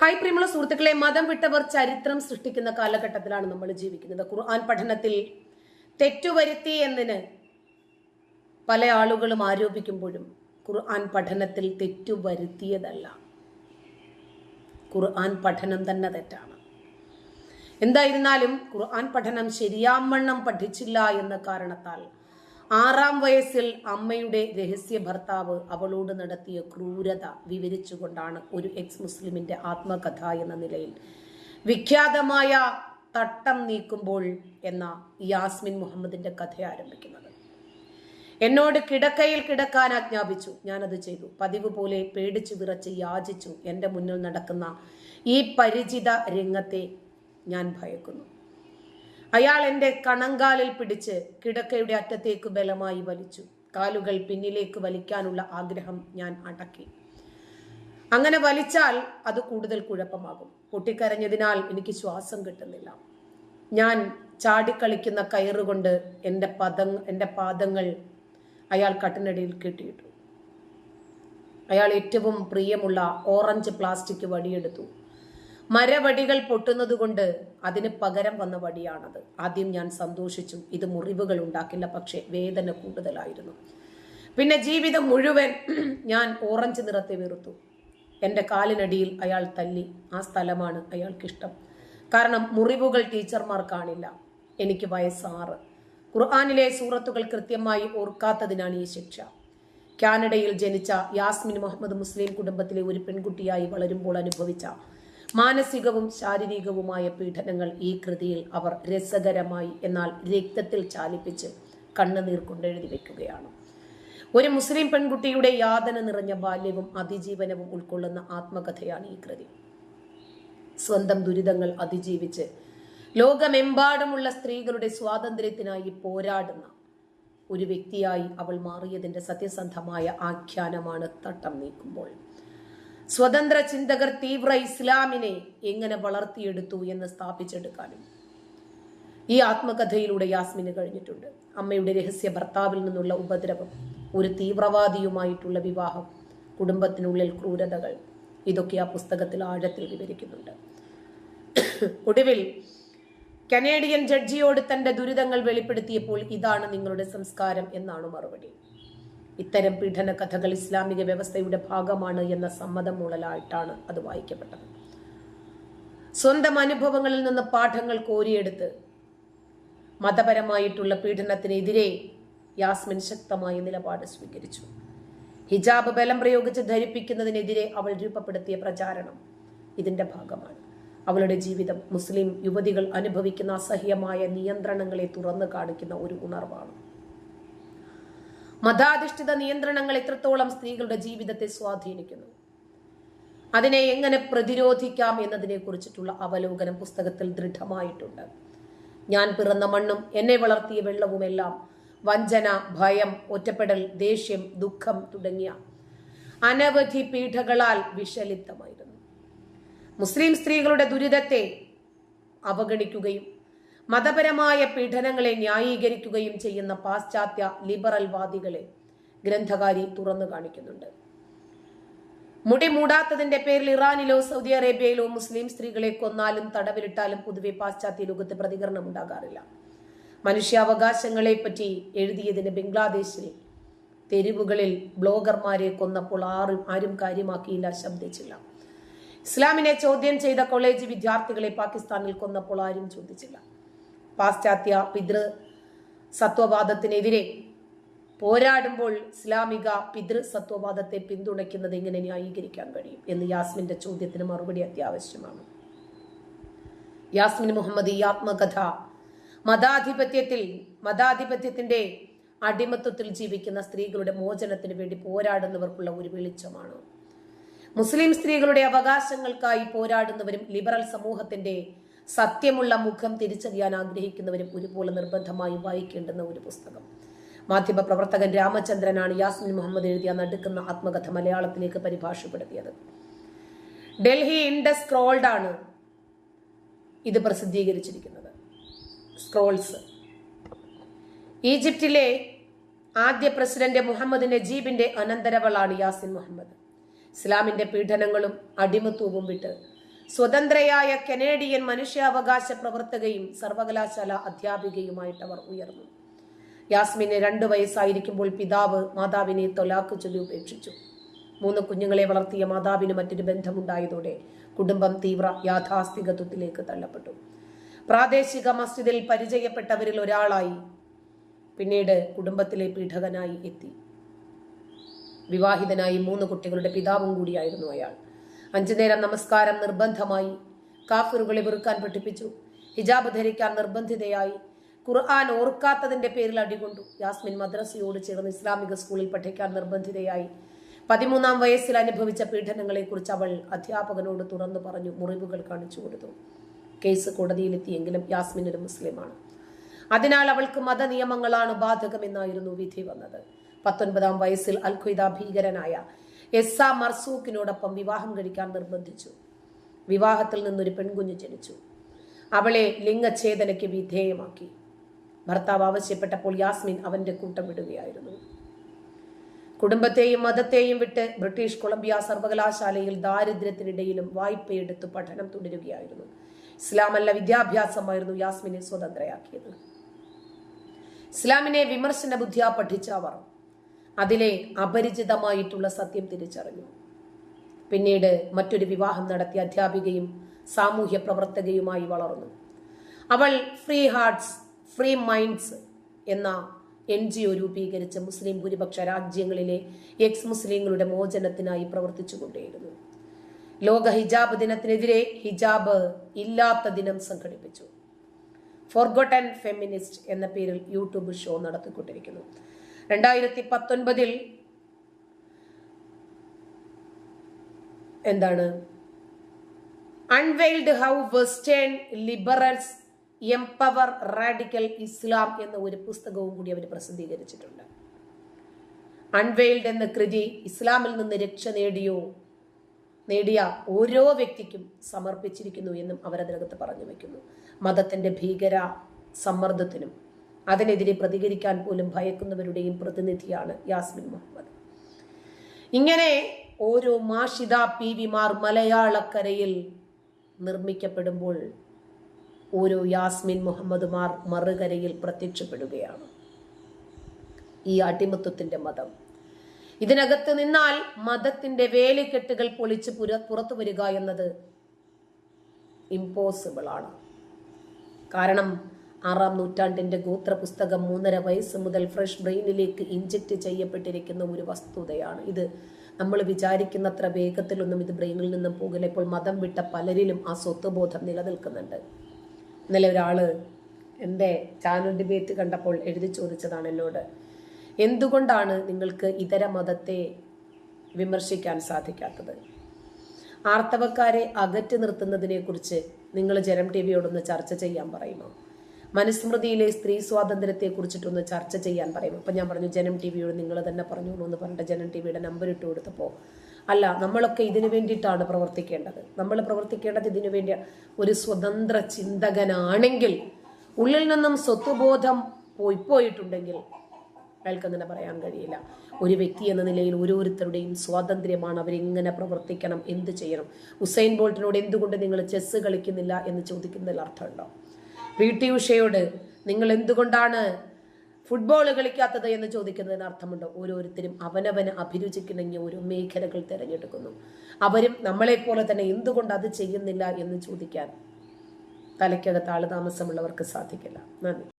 Hi പ്രിയമുള്ള സുഹൃത്തുക്കളെ മതം വിട്ടവർ ചരിത്രം സൃഷ്ടിക്കുന്ന കാലഘട്ടത്തിലാണ് നമ്മൾ ജീവിക്കുന്നത്. ഖുർആൻ പഠനത്തിൽ തെറ്റുവരുത്തി എന്നതിന് പല ആളുകളും ആരോപിക്കുമ്പോഴും ഖുർആൻ പഠനത്തിൽ തെറ്റുവരുത്തിയതല്ല. ഖുർആൻ പഠനം തന്നെ തെറ്റാണ്. എന്തായിരുന്നാലും ഖുർആൻ പഠനം ശരിയാവണ്ണം പഠിച്ചില്ല എന്ന കാരണത്താൽ ആറാം വയസ്സിൽ അമ്മയുടെ രഹസ്യ ഭർത്താവ് അവളോട് നടത്തിയ ക്രൂരത വിവരിച്ചുകൊണ്ടാണ് ഒരു എക്സ് മുസ്ലിമിന്റെ ആത്മകഥ എന്ന നിലയിൽ. വിഖ്യാതമായ തട്ടം നീക്കുമ്പോൾ എന്ന യാസ്മിൻ മുഹമ്മദിന്റെ കഥ ആരംഭിക്കുന്നത്. എന്നോട് കിടക്കയിൽ കിടക്കാൻ ആജ്ഞാപിച്ചു. ഞാനത് ചെയ്തു. പതിവ് പോലെ പേടിച്ചു വിറച്ച് യാചിച്ചു. എന്റെ മുന്നിൽ നടക്കുന്ന ഈ പരിചിത രംഗത്തെ ഞാൻ ഭയക്കുന്നു. അയാൾ എന്റെ കണങ്കാലിൽ പിടിച്ച് കിടക്കയുടെ അറ്റത്തേക്ക് ബലമായി വലിച്ചു. കാലുകൾ പിന്നിലേക്ക് വലിക്കാനുള്ള ആഗ്രഹം ഞാൻ അടക്കി. അങ്ങനെ വലിച്ചാൽ അത് കൂടുതൽ കുഴപ്പമാകും. പൊട്ടിക്കരഞ്ഞതിനാൽ എനിക്ക് ശ്വാസം കിട്ടുന്നില്ല. ഞാൻ ചാടിക്കളിക്കുന്ന കയറുകൊണ്ട് എന്റെ പദ എന്റെ പാദങ്ങൾ അയാൾ കട്ടിനടിയിൽ കെട്ടിയിട്ടു. അയാൾ ഏറ്റവും പ്രിയമുള്ള ഓറഞ്ച് പ്ലാസ്റ്റിക് വടിയെടുത്തു. മരവടികൾ പൊട്ടുന്നതുകൊണ്ട് അതിന് പകരം വന്ന വടിയാണത്. ആദ്യം ഞാൻ സന്തോഷിച്ചു ഇത് മുറിവുകൾ ഉണ്ടാക്കില്ല പക്ഷേ വേദന കൂടുതലായിരുന്നു. പിന്നെ ജീവിതം മുഴുവൻ ഞാൻ ഓറഞ്ച് നിറത്തെ വെറുത്തു. എന്റെ കാലിനടിയിൽ അയാൾ തല്ലി. ആ സ്ഥലമാണ് അയാൾക്കിഷ്ടം. കാരണം മുറിവുകൾ ടീച്ചർമാർ കാണില്ല. എനിക്ക് വയസ്സാറ്. ഖുർആാനിലെ സൂറത്തുകൾ കൃത്യമായി ഓർക്കാത്തതിനാണ് ഈ ശിക്ഷ. കാനഡയിൽ ജനിച്ച യാസ്മിൻ മുഹമ്മദ് മുസ്ലിം കുടുംബത്തിലെ ഒരു പെൺകുട്ടിയായി വളരുമ്പോൾ അനുഭവിച്ച മാനസികവും ശാരീരികവുമായ പീഡനങ്ങൾ ഈ കൃതിയിൽ അവർ രസകരമായി എന്നാൽ രക്തത്തിൽ ചാലിപ്പിച്ച് കണ്ണുനീർ കൊണ്ടെഴുതി വെക്കുകയാണ്. ഒരു മുസ്ലിം പെൺകുട്ടിയുടെ യാതന നിറഞ്ഞ ബാല്യവും അതിജീവനവും ഉൾക്കൊള്ളുന്ന ആത്മകഥയാണ് ഈ കൃതി. സ്വന്തം ദുരിതങ്ങൾ അതിജീവിച്ച് ലോകമെമ്പാടുമുള്ള സ്ത്രീകളുടെ സ്വാതന്ത്ര്യത്തിനായി പോരാടുന്ന ഒരു വ്യക്തിയായി അവൾ മാറിയതിന്റെ സത്യസന്ധമായ ആഖ്യാനമാണ് തട്ടം നീക്കുമ്പോൾ. സ്വതന്ത്ര ചിന്തകർ തീവ്ര ഇസ്ലാമിനെ എങ്ങനെ വളർത്തിയെടുത്തു എന്ന് സ്ഥാപിച്ചെടുക്കാനും. ഈ ആത്മകഥയിലൂടെ യാസ്മിന് കഴിഞ്ഞിട്ടുണ്ട്. അമ്മയുടെ രഹസ്യ ഭർത്താവിൽ നിന്നുള്ള ഉപദ്രവം ഒരു തീവ്രവാദിയുമായിട്ടുള്ള വിവാഹം കുടുംബത്തിനുള്ളിൽ ക്രൂരതകൾ ഇതൊക്കെ ആ പുസ്തകത്തിൽ ആഴത്തിൽ വിവരിക്കുന്നുണ്ട്. ഒടുവിൽ കനേഡിയൻ ജഡ്ജിയോട് തന്റെ ദുരിതങ്ങൾ വെളിപ്പെടുത്തിയപ്പോൾ ഇതാണ് നിങ്ങളുടെ സംസ്കാരം എന്നാണ് മറുപടി. ഇത്തരം പീഡന കഥകൾ ഇസ്ലാമിക വ്യവസ്ഥയുടെ ഭാഗമാണ് എന്ന സമ്മതം മൂളലായിട്ടാണ് അത് വായിക്കപ്പെട്ടത്. സ്വന്തം അനുഭവങ്ങളിൽ നിന്ന് പാഠങ്ങൾ കോരിയെടുത്ത് മതപരമായിട്ടുള്ള പീഡനത്തിനെതിരെ യാസ്മിൻ ശക്തമായ നിലപാട് സ്വീകരിച്ചു. ഹിജാബ് ബലം പ്രയോഗിച്ച് ധരിപ്പിക്കുന്നതിനെതിരെ അവൾ രൂപപ്പെടുത്തിയ പ്രചാരണം ഇതിന്റെ ഭാഗമാണ്. അവളുടെ ജീവിതം മുസ്ലിം യുവതികൾ അനുഭവിക്കുന്ന അസഹ്യമായ നിയന്ത്രണങ്ങളെ തുറന്നു കാണിക്കുന്ന ഒരു ഉണർവാണ്. മതാധിഷ്ഠിത നിയന്ത്രണങ്ങൾ എത്രത്തോളം സ്ത്രീകളുടെ ജീവിതത്തെ സ്വാധീനിക്കുന്നു? അതിനെ എങ്ങനെ പ്രതിരോധിക്കാം എന്നതിനെ കുറിച്ചിട്ടുള്ള അവലോകനം പുസ്തകത്തിൽ ദൃഢമായിട്ടുണ്ട്. ഞാൻ പിറന്ന മണ്ണും എന്നെ വളർത്തിയ വെള്ളവുമെല്ലാം വഞ്ചന ഭയം ഒറ്റപ്പെടൽ ദേഷ്യം ദുഃഖം തുടങ്ങിയ അനവധി പീഠകളാൽ വിഷലിപ്തമായിരുന്നു. മുസ്ലിം സ്ത്രീകളുടെ ദുരിതത്തെ അവഗണിക്കുകയും മതപരമായ പീഡനങ്ങളെ ന്യായീകരിക്കുകയും ചെയ്യുന്ന പാശ്ചാത്യ ലിബറൽ വാദികളെ ഗ്രന്ഥകാരി തുറന്നു കാണിക്കുന്നുണ്ട്. മുടി മൂടാത്തതിന്റെ പേരിൽ ഇറാനിലോ സൗദി അറേബ്യയിലോ മുസ്ലിം സ്ത്രീകളെ കൊന്നാലും തടവിലിട്ടാലും പൊതുവെ പാശ്ചാത്യ ലോകത്ത് പ്രതികരണം ഉണ്ടാകാറില്ല. മനുഷ്യാവകാശങ്ങളെ പറ്റി എഴുതിയതിന് ബംഗ്ലാദേശിൽ തെരുവുകളിൽ ബ്ലോഗർമാരെ കൊന്നപ്പോൾ ആരും ആരും കാര്യമാക്കിയില്ല ശബ്ദിച്ചില്ല. ഇസ്ലാമിനെ ചോദ്യം ചെയ്ത കോളേജ് വിദ്യാർത്ഥികളെ പാകിസ്ഥാനിൽ കൊന്നപ്പോൾ ആരും ചോദിച്ചില്ല. പാശ്ചാത്യ പിതൃ സത്വവാദത്തിനെതിരെ പോരാടുമ്പോൾ ഇസ്ലാമിക പിതൃ സത്വവാദത്തെ പിന്തുണയ്ക്കുന്നത് എങ്ങനെ ന്യായീകരിക്കാൻ കഴിയും എന്ന് യാസ്മിന്റെ ചോദ്യത്തിന് മറുപടി അത്യാവശ്യമാണ്. യാസ്മിൻ മുഹമ്മദ് ഈ ആത്മകഥ മതാധിപത്യത്തിൽ മതാധിപത്യത്തിന്റെ അടിമത്വത്തിൽ ജീവിക്കുന്ന സ്ത്രീകളുടെ മോചനത്തിന് വേണ്ടി പോരാടുന്നവർക്കുള്ള ഒരു വെളിച്ചമാണ്. മുസ്ലിം സ്ത്രീകളുടെ അവകാശങ്ങൾക്കായി പോരാടുന്നവരും ലിബറൽ സമൂഹത്തിന്റെ സത്യമുള്ള മുഖം തിരിച്ചറിയാൻ ആഗ്രഹിക്കുന്നവരും ഒരുപോലെ നിർബന്ധമായി വായിക്കേണ്ടുന്ന ഒരു പുസ്തകം. മാധ്യമ പ്രവർത്തകൻ രാമചന്ദ്രനാണ് യാസ്മിൻ മുഹമ്മദ് എഴുതിയ നടുക്കുന്ന ആത്മകഥ മലയാളത്തിലേക്ക് പരിഭാഷപ്പെടുത്തിയത്. ഡൽഹി ഇൻഡസ് സ്ക്രോൾഡ് ആണ് ഇത് പ്രസിദ്ധീകരിച്ചിരിക്കുന്നത്. സ്ക്രോൾസ്. ഈജിപ്തിലെ ആദ്യ പ്രസിഡന്റ് മുഹമ്മദ് നജീബിന്റെ അനന്തരവളാണ് യാസിൻ മുഹമ്മദ്. ഇസ്ലാമിന്റെ പീഡനങ്ങളും അടിമത്വവും വിട്ട് സ്വതന്ത്രയായ കനേഡിയൻ മനുഷ്യാവകാശ പ്രവർത്തകയും സർവകലാശാല അധ്യാപികയുമായിട്ട് അവർ ഉയർന്നു. യാസ്മിന് രണ്ടു വയസ്സായിരിക്കുമ്പോൾ പിതാവ് മാതാവിനെ തൊലാക്ക് ചൊല്ലി ഉപേക്ഷിച്ചു. മൂന്ന് കുഞ്ഞുങ്ങളെ വളർത്തിയ മാതാവിന് മറ്റൊരു ബന്ധമുണ്ടായതോടെ കുടുംബം തീവ്ര യാഥാസ്ഥികത്വത്തിലേക്ക് തള്ളപ്പെട്ടു. പ്രാദേശിക മസ്ജിദിൽ പരിചയപ്പെട്ടവരിൽ ഒരാളായി പിന്നീട് കുടുംബത്തിലെ പീഡകനായി എത്തി. വിവാഹിതനായി മൂന്ന് കുട്ടികളുടെ പിതാവും കൂടിയായിരുന്നു അയാൾ. അഞ്ചു നേരം നമസ്കാരം നിർബന്ധമായി. കാഫിറുകളെ വെറുക്കാൻ പഠിപ്പിച്ചു. ഹിജാബ് ധരിക്കാൻ നിർബന്ധിതയായി. ഖുർആൻ ഓർക്കാത്തതിന്റെ പേരിൽ അടികൊണ്ടു. യാസ്മിൻ മദ്രസയോട് ചേർന്ന് ഇസ്ലാമിക സ്കൂളിൽ പഠിക്കാൻ നിർബന്ധിതയായി. പതിമൂന്നാം വയസ്സിൽ അനുഭവിച്ച പീഡനങ്ങളെക്കുറിച്ച് അവൾ അധ്യാപകനോട് തുറന്നു പറഞ്ഞു മുറിവുകൾ കാണിച്ചു കൊടുത്തു. കേസ് കോടതിയിലെത്തിയെങ്കിലും യാസ്മിൻ ഒരു മുസ്ലിമാണ്. അതിനാൽ അവൾക്ക് മതനിയമങ്ങളാണ് ബാധകമെന്നായിരുന്നു വിധി വന്നത്. പത്തൊൻപതാം വയസ്സിൽ അൽ ഭീകരനായ എസ്സ മർസൂഖിനോടൊപ്പം വിവാഹം കഴിക്കാൻ നിർബന്ധിച്ചു. വിവാഹത്തിൽ നിന്നൊരു പെൺകുഞ്ഞ് ജനിച്ചു. അവളെ ലിംഗഛേദനയ്ക്ക് വിധേയമാക്കി. ഭർത്താവ് ആവശ്യപ്പെട്ടപ്പോൾ യാസ്മിൻ അവന്റെ കൂട്ടം വിടുകയായിരുന്നു. കുടുംബത്തെയും മതത്തെയും വിട്ട് ബ്രിട്ടീഷ് കൊളംബിയ സർവകലാശാലയിൽ ദാരിദ്ര്യത്തിനിടയിലും വായ്പയെടുത്ത് പഠനം തുടരുകയായിരുന്നു. ഇസ്ലാമല്ല വിദ്യാഭ്യാസമായിരുന്നു യാസ്മിനെ സ്വതന്ത്രയാക്കിയത്. ഇസ്ലാമിനെ വിമർശന ബുദ്ധിയാ പഠിച്ച അവർ അതിലെ അപരിചിതമായിട്ടുള്ള സത്യം തിരിച്ചറിഞ്ഞു. പിന്നീട് മറ്റൊരു വിവാഹം നടത്തിയ അധ്യാപികയും സാമൂഹ്യ പ്രവർത്തകയുമായി വളർന്നു. അവൾ ഫ്രീ ഹാർട്സ് ഫ്രീ മൈൻഡ്സ് എന്ന എൻ ജി ഒ രൂപീകരിച്ച് മുസ്ലിം ഭൂരിപക്ഷ രാജ്യങ്ങളിലെ എക്സ് മുസ്ലിങ്ങളുടെ മോചനത്തിനായി പ്രവർത്തിച്ചുകൊണ്ടേയിരുന്നു. ലോക ഹിജാബ് ദിനത്തിനെതിരെ ഹിജാബ് ഇല്ലാത്ത ദിനം സംഘടിപ്പിച്ചു. ഫോർഗോട്ടൻ ഫെമിനിസ്റ്റ് എന്ന പേരിൽ യൂട്യൂബ് ഷോ നടത്തിക്കൊണ്ടിരിക്കുന്നു. രണ്ടായിരത്തി പത്തൊൻപതിൽ എന്താണ്? Unveiled how western liberals empower radical Islam എന്ന ഒരു പുസ്തകവും കൂടി അവർ പ്രസിദ്ധീകരിച്ചിട്ടുണ്ട്. അൺവെയിൽഡ് എന്ന കൃതി ഇസ്ലാമിൽ നിന്ന് രക്ഷ നേടിയോ നേടിയ ഓരോ വ്യക്തിക്കും സമർപ്പിച്ചിരിക്കുന്നു എന്നും അവരതിനകത്ത് പറഞ്ഞു വയ്ക്കുന്നു. മതത്തിന്റെ ഭീകര സമ്മർദ്ദത്തിനും അതിനെതിരെ പ്രതികരിക്കാൻ പോലും ഭയക്കുന്നവരുടെയും പ്രതിനിധിയാണ് യാസ്മിൻ മുഹമ്മദ്. ഇങ്ങനെ ഓരോ മാഷിത പി വിമാർ മലയാളക്കരയിൽ നിർമ്മിക്കപ്പെടുമ്പോൾ ഓരോ യാസ്മിൻ മുഹമ്മദുമാർ മറുകരയിൽ പ്രത്യക്ഷപ്പെടുകയാണ്. ഈ അടിമത്വത്തിന്റെ മതം. ഇതിനകത്ത് നിന്നാൽ മതത്തിന്റെ വേലിക്കെട്ടുകൾ പൊളിച്ച് പുര പുറത്തു വരിക എന്നത് ഇമ്പോസിബിൾ ആണ്. കാരണം ആറാം നൂറ്റാണ്ടിന്റെ ഗോത്ര പുസ്തകം മൂന്നര വയസ്സ് മുതൽ ഫ്രഷ് ബ്രെയിനിലേക്ക് ഇഞ്ചക്ട് ചെയ്യപ്പെട്ടിരിക്കുന്ന ഒരു വസ്തുതയാണ് ഇത്. നമ്മൾ വിചാരിക്കുന്നത്ര വേഗത്തിലൊന്നും ഇത് ബ്രെയിനിൽ നിന്നും പോകില്ല. ഇപ്പോൾ മതം വിട്ട പലരിലും ആ സ്വത്വബോധം നിലനിൽക്കുന്നുണ്ട്. ഇന്നലെ ഒരാൾ എന്റെ ചാനൽ ഡിബേറ്റ് കണ്ടപ്പോൾ എഴുതി ചോദിച്ചതാണ് എന്നോട്. എന്തുകൊണ്ടാണ് നിങ്ങൾക്ക് ഇതര മതത്തെ വിമർശിക്കാൻ സാധിക്കാത്തത്? ആർത്തവക്കാരെ അകറ്റി നിർത്തുന്നതിനെക്കുറിച്ച് നിങ്ങൾ ജനം ടി വിയോടൊന്ന് ചർച്ച ചെയ്യാൻ പറയുമോ? മനുസ്മൃതിയിലെ സ്ത്രീ സ്വാതന്ത്ര്യത്തെ കുറിച്ചിട്ടൊന്ന് ചർച്ച ചെയ്യാൻ പറയും. അപ്പം ഞാൻ പറഞ്ഞു ജനം ടി വിയോട് നിങ്ങൾ തന്നെ പറഞ്ഞോളൂ എന്ന് പറഞ്ഞിട്ട് ജനം ടി വിയുടെ നമ്പർ ഇട്ട് കൊടുത്തപ്പോൾ അല്ല നമ്മളൊക്കെ ഇതിനു വേണ്ടിയിട്ടാണ് പ്രവർത്തിക്കേണ്ടത്. നമ്മൾ പ്രവർത്തിക്കേണ്ടത് ഇതിനു വേണ്ടി ഒരു സ്വതന്ത്ര ചിന്തകനാണെങ്കിൽ ഉള്ളിൽ നിന്നും സ്വത്വബോധം പോയി പോയിട്ടുണ്ടെങ്കിൽ അയാൾക്ക് അങ്ങനെ പറയാൻ കഴിയില്ല. ഒരു വ്യക്തി എന്ന നിലയിൽ ഓരോരുത്തരുടെയും സ്വാതന്ത്ര്യമാണ് അവരെങ്ങനെ പ്രവർത്തിക്കണം എന്ത് ചെയ്യണം? ഹുസൈൻ ബോൾട്ടിനോട് എന്തുകൊണ്ട് നിങ്ങൾ ചെസ്സ് കളിക്കുന്നില്ല എന്ന് ചോദിക്കുന്നതിൽ അർത്ഥമുണ്ടോ? പി. ടി. ഉഷയോട് നിങ്ങൾ എന്തുകൊണ്ടാണ് ഫുട്ബോൾ കളിക്കാത്തത് എന്ന് ചോദിക്കുന്നതിന് അർത്ഥമുണ്ട്. ഓരോരുത്തരും അവനവന് അഭിരുചിക്കണമെങ്കിൽ ഓരോ മേഖലകൾ തിരഞ്ഞെടുക്കുന്നു. അവരും നമ്മളെപ്പോലെ തന്നെ എന്തുകൊണ്ട് അത് ചെയ്യുന്നില്ല എന്ന് ചോദിക്കാൻ തലയ്ക്കകത്ത് ആൾ താമസമുള്ളവർക്ക് സാധിക്കില്ല. നന്ദി.